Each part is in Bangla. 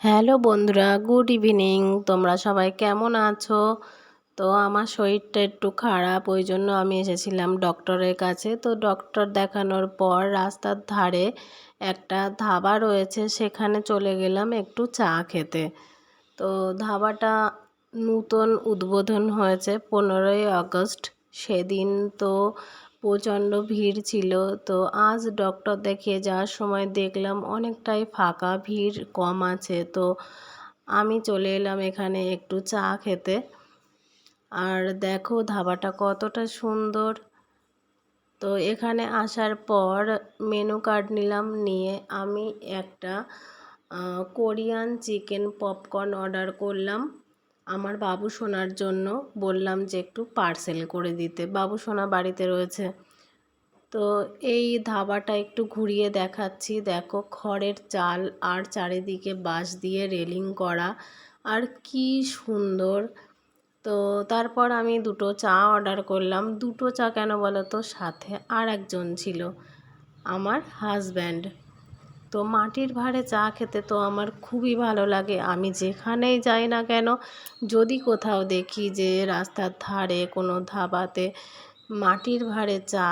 হ্যালো বন্ধুরা, গুড ইভিনিং। তোমরা সবাই কেমন আছো? তো আমার শরীরটা একটু খারাপ, ওই জন্য আমি এসেছিলাম ডক্টরের কাছে। তো ডক্টর দেখানোর পর রাস্তার ধারে একটা ধাবা রয়েছে, সেখানে চলে গেলাম একটু চা খেতে। তো ধাবাটা নূতন উদ্বোধন হয়েছে পনেরোই আগস্ট। সেদিন তো প্রচণ্ড ভিড় ছিল। তো আজ ডক্টর দেখিয়ে যাওয়ার সময় দেখলাম অনেকটাই ফাঁকা ভিড় কম আছে। তো আমি চলে এলাম এখানে একটু চা খেতে। আর দেখো ধাবাটা কতটা সুন্দর। তো এখানে আসার পর মেনু কার্ড নিলাম, নিয়ে আমি একটা কোরিয়ান চিকেন পপকর্ন অর্ডার করলাম। আমার বাবু সোনার জন্য বললাম যে একটু পার্সেল করে দিতে। বাবু সোনা বাড়িতে রয়েছে। তো এই ধাবাটা একটু ঘুরিয়ে দেখাচ্ছি। দেখো, খড়ের চাল আর চারিদিকে বাঁশ দিয়ে রেলিং করা। আর কি সুন্দর। তো তারপর আমি দুটো চা অর্ডার করলাম। দুটো চা কেন বলো তো? সাথে আর একজন ছিল, আমার হাজব্যান্ড তো মাটির ভাঁড়ে চা খেতে তো আমার খুবই ভালো লাগে। আমি যেখানেই যাই না কেন, যদি কোথাও দেখি যে রাস্তার ধারে কোনো ধাবাতে মাটির ভাঁড়ে চা,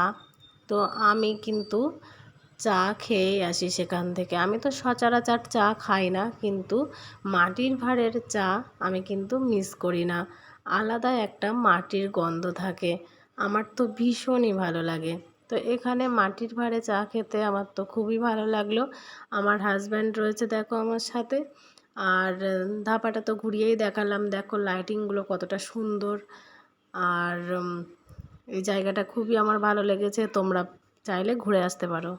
তো আমি কিন্তু চা খেয়েই আসি সেখান থেকে। আমি তো সচরাচর চা খাই না, কিন্তু মাটির ভাঁড়ের চা আমি কিন্তু মিস করি না। আলাদা একটা মাটির গন্ধ থাকে। আমার তো ভীষণই ভালো লাগে। তো এখানে মাটির ভাঁড়ে চা খেতে আমার তো খুবই ভালো লাগল। আমার হাজব্যান্ড রয়েছে দেখো আমার সাথে। আর ধাপাটা তো ঘুরিয়েই দেখালাম। দেখো লাইটিংগুলো কতটা সুন্দর। আর এই জায়গাটা খুবই আমার ভালো লেগেছে। তোমরা চাইলে ঘুরে আসতে পারো।